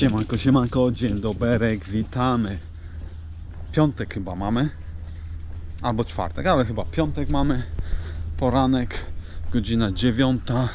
Siemanko, siemanko, dzień doberek, witamy. Piątek chyba mamy. Albo czwartek, ale chyba piątek mamy. Poranek, godzina dziewiąta.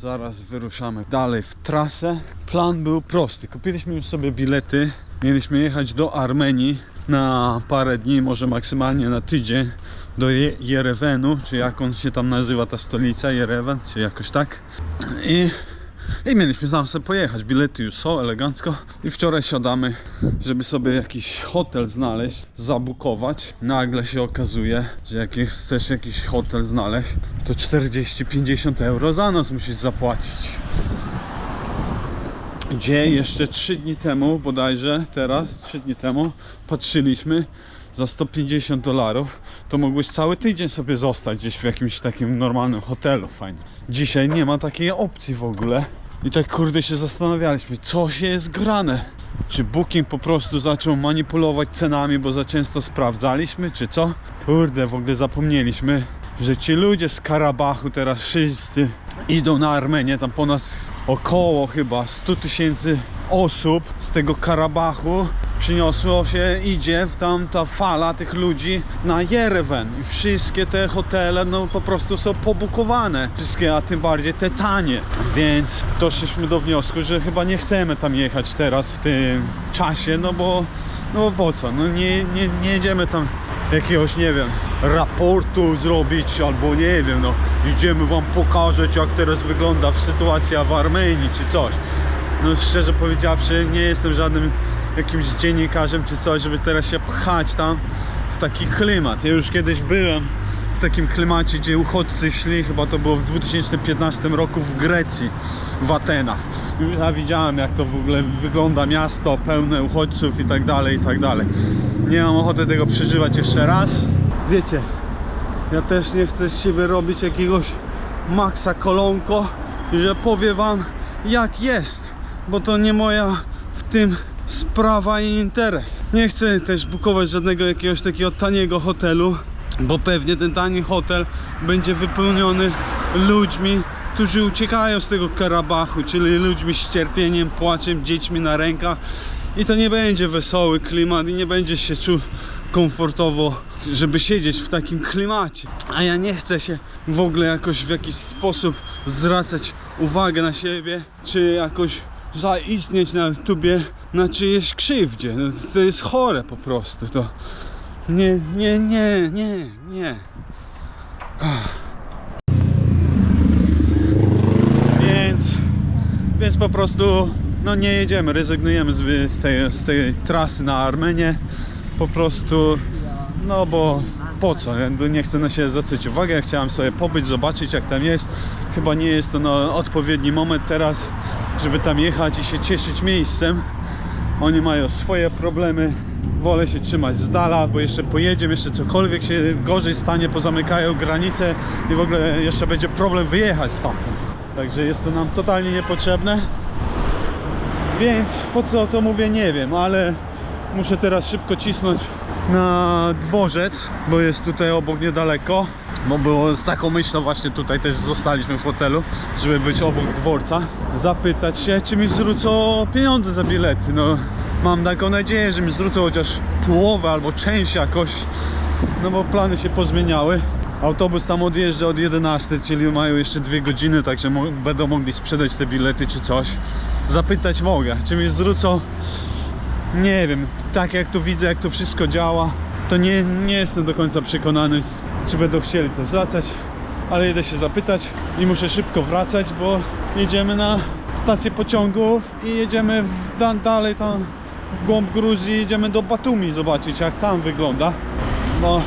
Zaraz wyruszamy dalej w trasę. Plan był prosty. Kupiliśmy już sobie bilety. Mieliśmy jechać do Armenii na parę dni, może maksymalnie na tydzień do Je- Jerewenu, czy jak on się tam nazywa ta stolica, Jerewan, czy jakoś tak. I i mieliśmy tam sobie pojechać. Bilety już są elegancko. I wczoraj siadamy, żeby sobie jakiś hotel znaleźć, zabukować. Nagle się okazuje, że jak chcesz jakiś hotel znaleźć, to 40-50 euro za noc musisz zapłacić. Gdzie jeszcze 3 dni temu, bodajże teraz, 3 dni temu, patrzyliśmy za 150 dolarów, to mogłeś cały tydzień sobie zostać gdzieś w jakimś takim normalnym hotelu fajnie. Dzisiaj nie ma takiej opcji w ogóle. I tak kurde się zastanawialiśmy, co się jest grane. Czy Booking po prostu zaczął manipulować cenami, bo za często sprawdzaliśmy, czy co? Kurde, w ogóle zapomnieliśmy, że ci ludzie z Karabachu teraz wszyscy idą na Armenię, tam ponad około chyba 100 tysięcy osób z tego Karabachu przyniosło się, idzie w tam ta fala tych ludzi na Jerewan i wszystkie te hotele no po prostu są pobukowane, wszystkie, a tym bardziej te tanie, więc doszliśmy do wniosku, że chyba nie chcemy tam jechać teraz w tym czasie, no bo no bo po co, no nie, nie, nie jedziemy tam jakiegoś, nie wiem, raportu zrobić, albo nie wiem, no idziemy wam pokazać jak teraz wygląda sytuacja w Armenii, czy coś. No szczerze powiedziawszy, nie jestem żadnym jakimś dziennikarzem, czy coś, żeby teraz się pchać tam w taki klimat. Ja już kiedyś byłem w takim klimacie, gdzie uchodźcy szli, chyba to było w 2015 roku w Grecji, w Atenach. Już ja widziałem jak to w ogóle wygląda miasto, pełne uchodźców i tak dalej, i tak dalej. Nie mam ochoty tego przeżywać jeszcze raz. Wiecie, ja też nie chcę z siebie robić jakiegoś Maxa Kolonko i że powie wam jak jest, bo to nie moja w tym sprawa i interes. Nie chcę też bukować żadnego jakiegoś takiego taniego hotelu, bo pewnie ten tani hotel będzie wypełniony ludźmi, którzy uciekają z tego Karabachu, czyli ludźmi z cierpieniem, płaczem, dziećmi na rękach i to nie będzie wesoły klimat i nie będzie się czuł komfortowo, żeby siedzieć w takim klimacie. A ja nie chcę się w ogóle jakoś w jakiś sposób zwracać uwagę na siebie, czy jakoś zaistnieć na YouTubie na czyjeś krzywdzie. No, to jest chore po prostu. To nie, nie, nie, nie, nie. Więc, więc po prostu no nie jedziemy, rezygnujemy z, tej, z tej trasy na Armenię. Po prostu, no bo po co? Nie chcę na siebie zwracać uwagę, ja chciałem sobie pobyć, zobaczyć jak tam jest. Chyba nie jest to no, odpowiedni moment teraz, żeby tam jechać i się cieszyć miejscem. Oni mają swoje problemy. Wolę się trzymać z dala, bo jeszcze pojedziemy, jeszcze cokolwiek się gorzej stanie, pozamykają granice i w ogóle jeszcze będzie problem wyjechać stamtąd. Także jest to nam totalnie niepotrzebne. Więc po co to mówię, nie wiem, ale muszę teraz szybko cisnąć na dworzec, bo jest tutaj obok niedaleko. Bo było z taką myślą właśnie tutaj też zostaliśmy w hotelu, żeby być obok dworca. Zapytać się, czy mi zwrócą pieniądze za bilety. No, mam taką nadzieję, że mi zwrócą chociaż połowę albo część jakoś. No bo plany się pozmieniały. Autobus tam odjeżdża od 11, czyli mają jeszcze dwie godziny, także mo- będą mogli sprzedać te bilety czy coś. Zapytać mogę, czy mi zwrócą nie wiem, tak jak tu widzę, jak to wszystko działa, to nie, nie jestem do końca przekonany, czy będą chcieli to zwracać, ale idę się zapytać i muszę szybko wracać, bo jedziemy na stację pociągów i jedziemy dalej tam w głąb Gruzji, jedziemy do Batumi zobaczyć, jak tam wygląda, bo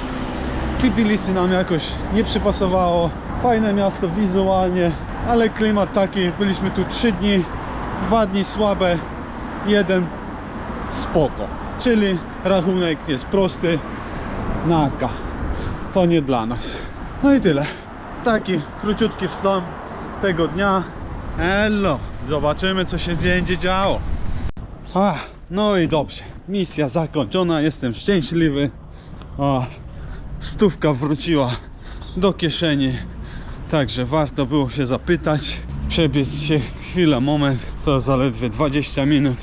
Tbilisi nam jakoś nie przypasowało, fajne miasto wizualnie, ale klimat taki, byliśmy tu 3 dni, 2 dni słabe, jeden spoko. Czyli rachunek jest prosty, naka. To nie dla nas. No i tyle. Taki króciutki wstęp tego dnia. Hello. Zobaczymy co się będzie działo. No i dobrze. Misja zakończona. Jestem szczęśliwy. O, stówka wróciła do kieszeni. Także warto było się zapytać. Przebiec się chwilę, moment. To zaledwie 20 minut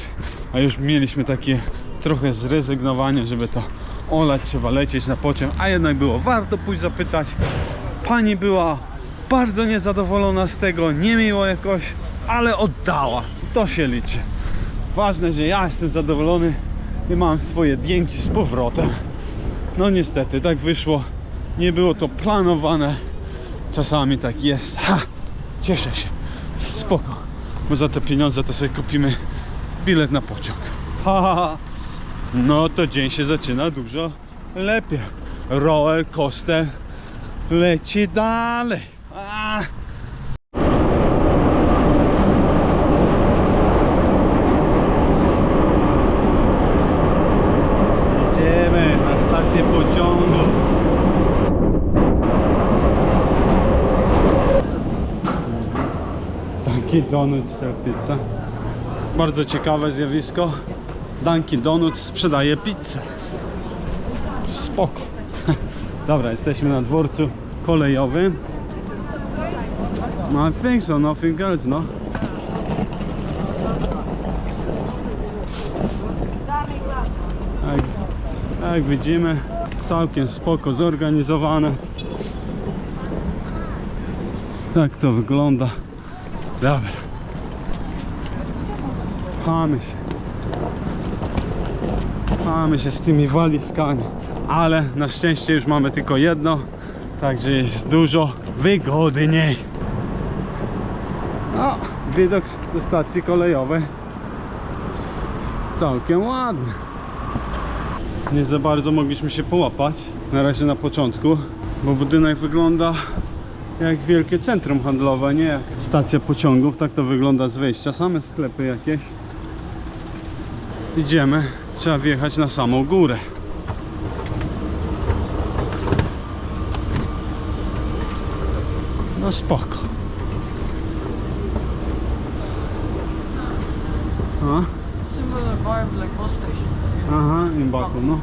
a już mieliśmy takie trochę zrezygnowanie, żeby to olać, trzeba lecieć na pociąg, a jednak było warto pójść zapytać. Pani była bardzo niezadowolona z tego, niemiło jakoś, ale oddała. To się liczy. Ważne, że ja jestem zadowolony i mam swoje zdjęcie z powrotem. No niestety, tak wyszło. Nie było to planowane. Czasami tak jest. Ha! Cieszę się. Spoko. Bo za te pieniądze to sobie kupimy bilet na pociąg. Ha, ha, ha. No to dzień się zaczyna dużo lepiej. Roller coaster leci dalej. A. Idziemy na stację pociągu. Dunkin Donuts pizza. Bardzo ciekawe zjawisko. Dunkin Donuts sprzedaje pizzę. Spoko. Dobra, jesteśmy na dworcu kolejowym. No, I think so, nothing else, no. Jak, jak widzimy, całkiem spoko zorganizowane. Tak to wygląda. Dobra. Pchamy się. Pchamy się z tymi walizkami. Ale na szczęście już mamy tylko jedno. Także jest dużo wygodniej. O, widok do stacji kolejowej. Całkiem ładny. Nie za bardzo mogliśmy się połapać. Na razie na początku. Bo budynek wygląda jak wielkie centrum handlowe, nie jak stacja pociągów. Tak to wygląda z wejścia. Same sklepy jakieś. Idziemy. Trzeba wjechać na samą górę. No spoko. A? Similar vibe like bus station. Aha, i Baku, no.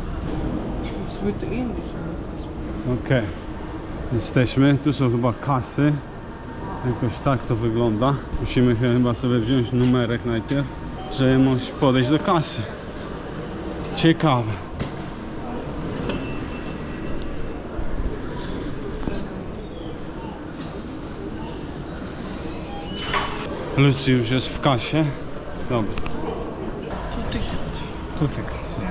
It's with the English. Okej. Jesteśmy. Tu są chyba kasy. Jakoś tak to wygląda. Musimy chyba sobie wziąć numerek najpierw, żeby móc podejść do kasy. Ciekawe. Lucy już jest w kasie. Dobra, tu ty kasy.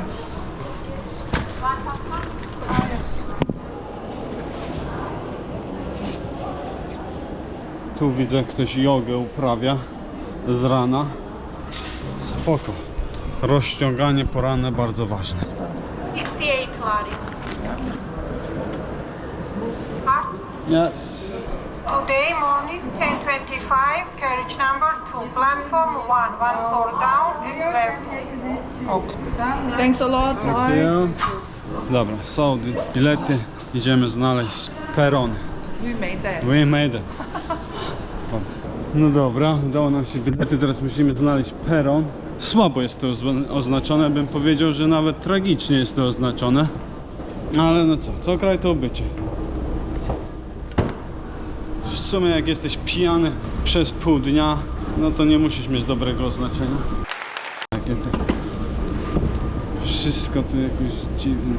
Tu widzę ktoś jogę uprawia z rana. Spoko. Rozciąganie poranne bardzo ważne. 68 Lottie. Card? Yes. Today morning 1025, carriage number 2, platform 1, one floor down and left. Okay. Thanks a lot. Bye. Dobra, są bilety. Idziemy znaleźć peron. We made that. We made it. No dobra, udało nam się bilety, teraz musimy znaleźć peron. Słabo jest to ozna- oznaczone, bym powiedział, że nawet tragicznie jest to oznaczone. Ale no co, co kraj to bycie. W sumie jak jesteś pijany przez pół dnia, no to nie musisz mieć dobrego oznaczenia. Takie te... Wszystko tu jakoś dziwne.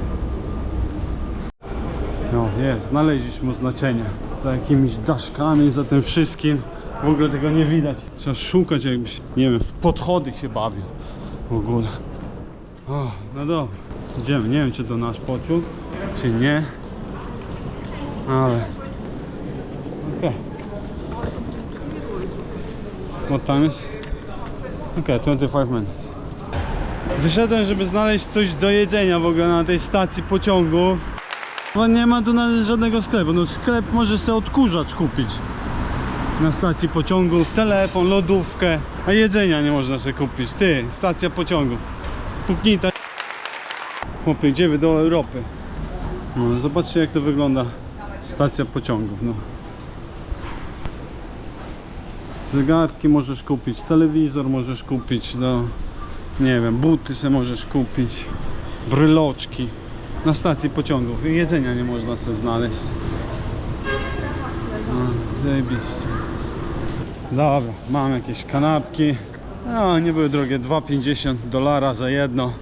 No jest, znaleźliśmy oznaczenie. Za jakimiś daszkami, za tym wszystkim. W ogóle tego nie widać. Trzeba szukać jakbyś, nie wiem, w podchody się bawił. W ogóle. O, no dobra. Idziemy. Nie wiem czy to nasz pociąg, czy nie. Ale... Okej. What time is? Okej, 25 minutes. Wyszedłem, żeby znaleźć coś do jedzenia w ogóle na tej stacji pociągu. Bo nie ma tu żadnego sklepu. No sklep może sobie odkurzacz kupić. Na stacji pociągów, telefon, lodówkę. A jedzenia nie można sobie kupić. Ty, stacja pociągów. Puknita. Chłopie, gdzie wy do Europy? No, zobaczcie jak to wygląda. Stacja pociągów, no. Zegarki możesz kupić, telewizor możesz kupić, no. Nie wiem, buty se możesz kupić. Bryloczki na stacji pociągów i jedzenia nie można sobie znaleźć. No, zajebiście. Dobra, mam jakieś kanapki, No, nie były drogie, 2,50 dolara za jedno.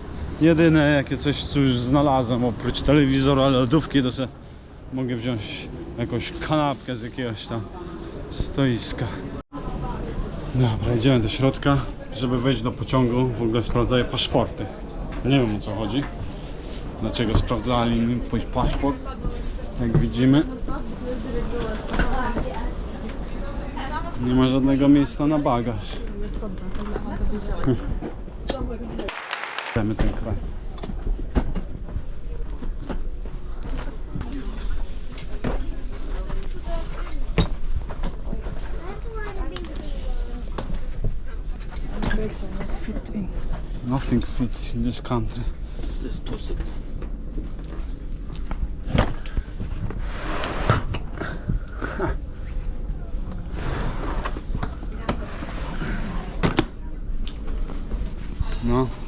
Jedyne jakie coś tu już znalazłem, oprócz telewizora, lodówki, to se mogę wziąć jakąś kanapkę z jakiegoś tam stoiska. Dobra, idziemy do środka, żeby wejść do pociągu. W ogóle sprawdzaję paszporty. Nie wiem o co chodzi. Dlaczego sprawdzali mi paszport? Jak widzimy, nie ma żadnego miejsca na bagaż. Chcemy ten kraj. Nothing fits in this country. No,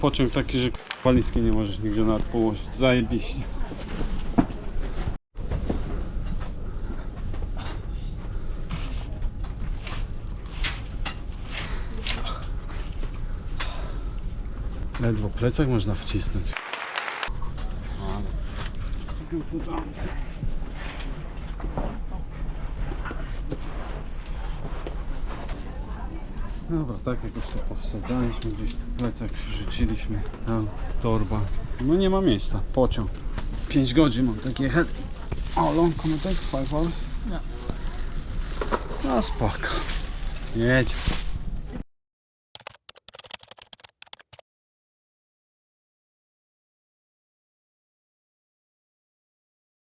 pociąg taki, że walizki nie możesz nigdzie nawet położyć. Zajebiście. Ledwo plecak można wcisnąć. Ale... Dobra, tak jakoś to powsadzaliśmy, gdzieś tu plecak wrzuciliśmy, tam torba. No nie ma miejsca, pociąg. 5 godzin mam tak jechać. How long take? 5 hours? No. No spoko. Jedź.